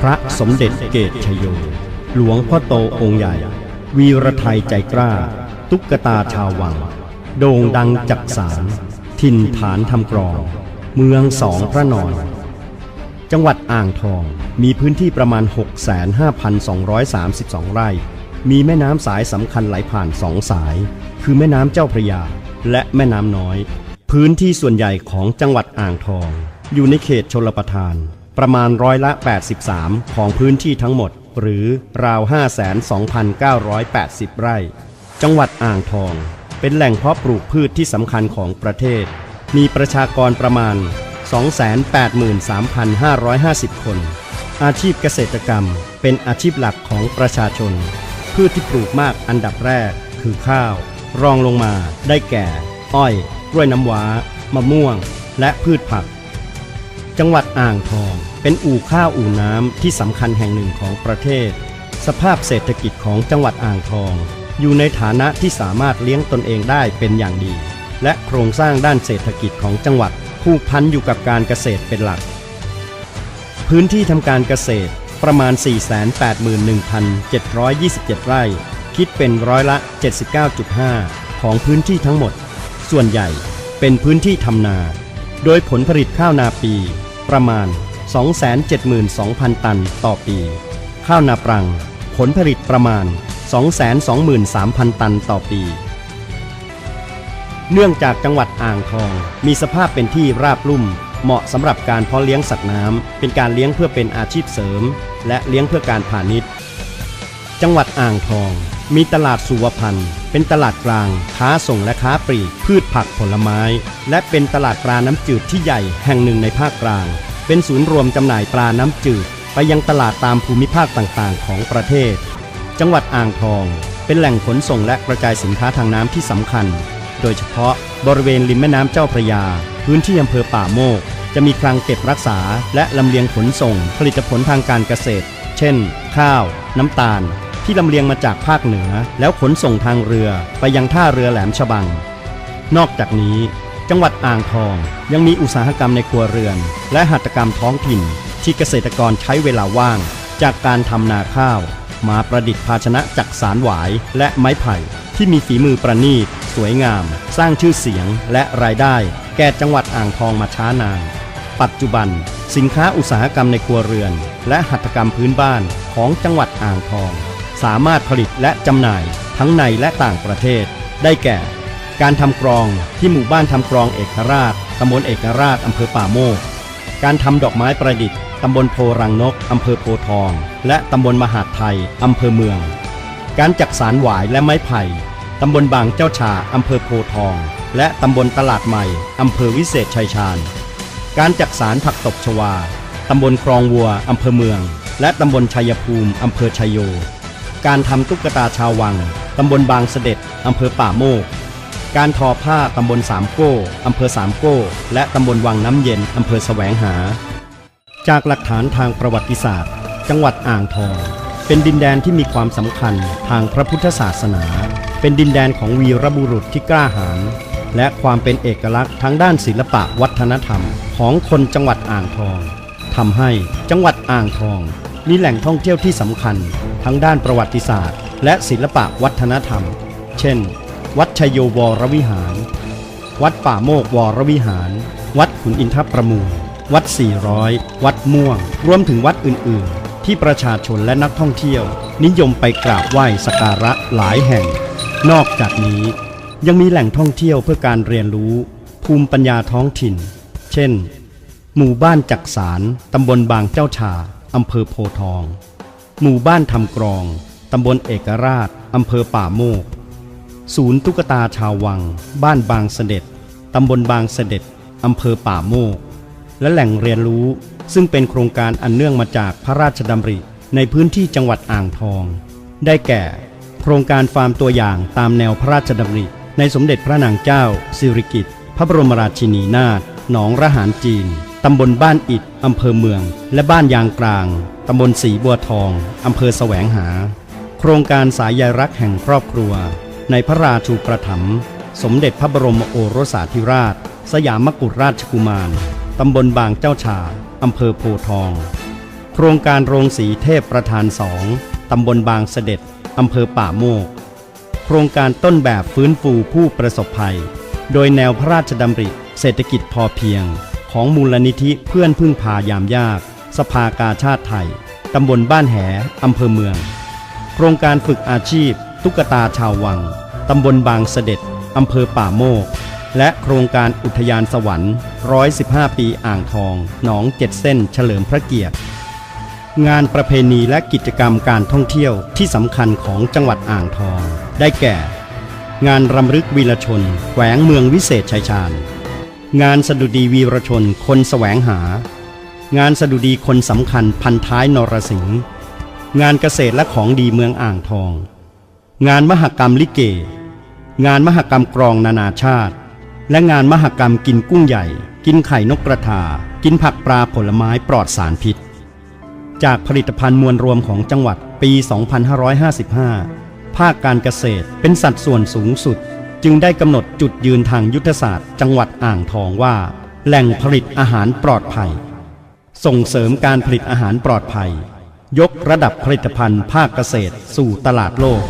พระสมเด็จเกตชโย หลวงพ่อโตองค์ใหญ่ วีรไทยใจกล้า ตุ๊กตาชาววัง โด่งดังจักสาร ถิ่นฐานทำกรอง เมืองสองพระนอน จังหวัดอ่างทองมีพื้นที่ประมาณ 65,232 ไร่ มีแม่น้ำสายสำคัญไหลผ่านสองสาย คือแม่น้ำเจ้าพระยา และแม่น้ำน้อย พื้นที่ส่วนใหญ่ของจังหวัดอ่างทอง อยู่ในเขตชลประทาน ประมาณร้อยละ 83 ของพื้นที่ทั้งหมด หรือราว 52,980 ไร่ จังหวัดอ่างทอง เป็นแหล่งเพาะปลูกพืชที่สำคัญของประเทศ มีประชากรประมาณ 283,550 คน อาชีพเกษตรกรรมเป็นอาชีพหลักของประชาชน พืชที่ปลูกมากอันดับแรกคือข้าว รองลงมาได้แก่ อ้อย กล้วยน้ำว้า มะม่วง และพืชผัก จังหวัดอ่างทอง เป็นอู่ข้าวอู่น้ำที่สำคัญแห่งหนึ่งของประเทศ สภาพเศรษฐกิจของจังหวัดอ่างทอง อยู่ในฐานะที่สามารถเลี้ยงตนเองได้เป็นอย่างดี และโครงสร้างด้านเศรษฐกิจของจังหวัดผูกพันอยู่กับการเกษตรเป็นหลัก พื้นที่ทำการเกษตรประมาณ 481,727 ไร่ คิดเป็นร้อยละ 79.5 ของพื้นที่ทั้งหมด ส่วนใหญ่เป็นพื้นที่ทำนา โดยผลผลิตข้าวนาปีประมาณ 272,000 ตันต่อปี ข้าวนาปรัง ผลผลิตประมาณ 223,000 ตันต่อปี เนื่องจากจังหวัดอ่างทอง มีสภาพเป็นที่ราบลุ่ม เหมาะสำหรับการเพาะเลี้ยงสัตว์น้ำ เป็นการเลี้ยงเพื่อเป็นอาชีพเสริม และเลี้ยงเพื่อการพาณิชย์ จังหวัดอ่างทอง มีตลาดสุวพันธ์เป็นตลาดกลาง ค้าส่งและค้าปลีก พืชผักผลไม้ และเป็นตลาดปลาน้ำจืดที่ใหญ่แห่งหนึ่งในภาคกลาง เป็นศูนย์รวมจำหน่ายปลาน้ำจืด ไปยังตลาดตามภูมิภาคต่างๆ ของประเทศ จังหวัดอ่างทอง เป็นแหล่งขนส่งและกระจายสินค้าทางน้ำที่สำคัญ โดยเฉพาะบริเวณริมแม่น้ำเจ้าพระยา พื้นที่อำเภอป่าโมก จะมีคลังเก็บรักษา และลำเลียงขนส่ง ผลิตผลทางการเกษตร เช่น ข้าว น้ำตาล ที่ลำเลียงมาจากภาคเหนือ แล้วขนส่งทางเรือ ไปยังท่าเรือแหลมฉบัง นอกจากนี้ จังหวัดอ่างทอง ยังมีอุตสาหกรรมในครัวเรือน และหัตถกรรมท้องถิ่น ที่เกษตรกรใช้เวลาว่าง จากการทำนาข้าว มาประดิษฐ์ภาชนะจักสารหวายและไม้ไผ่ ที่มีฝีมือประณีต สวยงาม สร้างชื่อเสียงและรายได้ แก่จังหวัดอ่างทองมาช้านาน ปัจจุบัน สินค้าอุตสาหกรรมในครัวเรือน และหัตถกรรมพื้นบ้านของจังหวัดอ่างทอง สามารถผลิตและจำหน่ายทั้งในและต่างประเทศ ได้แก่ การทำกรองที่หมู่บ้านทำกรองเอกราชตำบลเอกราชอำเภอป่าโมก การทำดอกไม้ประดิษฐ์ตำบลโพรังนกอำเภอโพทอง และตำบลมหาดไทยอำเภอเมือง การจักสารหวายและไม้ไผ่ตำบลบางเจ้าชาอำเภอโพทอง และตำบลตลาดใหม่อำเภอวิเศษชัยชาญ การจักสารผักตบชวาตำบลคลองวัวอำเภอเมือง และตำบลชัยภูมิอำเภอชัยโย การทำตุ๊กตาชาววังตำบลบางเสด็จอำเภอป่าโมก การทอผ้าตำบลสามโก้อำเภอสามโก้ และตำบลวังน้ำเย็นอำเภอแสวงหา จากหลักฐานทางประวัติศาสตร์ จังหวัดอ่างทอง เป็นดินแดนที่มีความสำคัญทางพระพุทธศาสนา เป็นดินแดนของวีรบุรุษที่กล้าหาญและความเป็นเอกลักษณ์ทางด้านศิลปะวัฒนธรรม ของคนจังหวัดอ่างทองทำให้จังหวัดอ่างทอง มีแหล่งท่องเที่ยวที่สำคัญทั้งด้านประวัติศาสตร์ และศิลปะวัฒนธรรม เช่น วัดชยโยวรวิหาร วัดป่าโมกวรวิหาร วัดขุนอินทประมูล วัด 400 วัดม่วง รวมถึงวัดอื่น ๆ ที่ประชาชนและนักท่องเที่ยว นิยมไปกราบไหว้สักการะหลายแห่ง นอกจากนี้ยังมีแหล่งท่องเที่ยวเพื่อการเรียนรู้ ภูมิปัญญาท้องถิ่น เช่น หมู่บ้านจักสารตำบลบางเจ้าชาอำเภอโพทอง หมู่บ้านทำกรองตำบลเอกราชอำเภอป่าโมก ศูนย์ตุ๊กตาชาววัง บ้านบางเสด็จ ตำบลบางเสด็จ อำเภอป่าโมก และแหล่งเรียนรู้ซึ่งเป็นโครงการอันเนื่องมาจากพระราชดำริในพื้นที่จังหวัดอ่างทอง ได้แก่ โครงการฟาร์มตัวอย่างตามแนวพระราชดำริ ในสมเด็จพระนางเจ้า สิริกิติ์พระบรมราชินีนาถหนองระหารจีน ตำบลบ้านอิดอำเภอเมือง และบ้านยางกลาง ตำบลสีบัวทอง อำเภอแสวงหา โครงการสายใยรักแห่งครอบครัว ในพระราชูประถมสมเด็จพระบรมโอรสาธิราช สยามกุฎราชกุมาร ตำบลบางเจ้าชา อำเภอโพทองโคโครงการโรงสีเทพประธานสองตำบลบางเสด็จ อำเภอป่าโมก โครงการต้นแบบฟื้นฟูผู้ประสบภัย โดยแนวพระราชดำริเศรษฐกิจพอเพียง ของมูลนิธิเพื่อนพึ่งพายามยาก สภากาชาติไทย ตำบลบ้านแหอำเภอเมือง โครงการฝึกอาชีพ ตุ๊กตาชาววัง ตำบลบางเสด็จ อำเภอป่าโมก และโครงการอุทยานสวรรค์ 115 ปีอ่างทอง หนองเจ็ดเส้นเฉลิมพระเกียรติ งานประเพณีและกิจกรรมการท่องเที่ยวที่สำคัญของจังหวัดอ่างทอง ได้แก่ งานรำลึกวีรชน แขวงเมืองวิเศษชัยชาญ งานสดุดีวีรชนคนแสวงหา งานสดุดีคนสำคัญพันท้ายนรสิงห์งานเกษตรและของดีเมืองอ่างทอง งานมหกรรมลิเก งานมหกรรมกรองนานาชาติ และงานมหกรรมกินกุ้งใหญ่ กินไข่นกกระทา กินผักปลาผลไม้ปลอดสารพิษ จากผลิตภัณฑ์มวลรวมของจังหวัดปี 2555 ภาคการเกษตรเป็นสัดส่วนสูงสุด จึงได้กำหนดจุดยืนทางยุทธศาสตร์ จังหวัดอ่างทองว่า แหล่งผลิตอาหารปลอดภัย ส่งเสริมการผลิตอาหารปลอดภัย ยกระดับผลิตภัณฑ์ภาคเกษตรสู่ตลาดโลก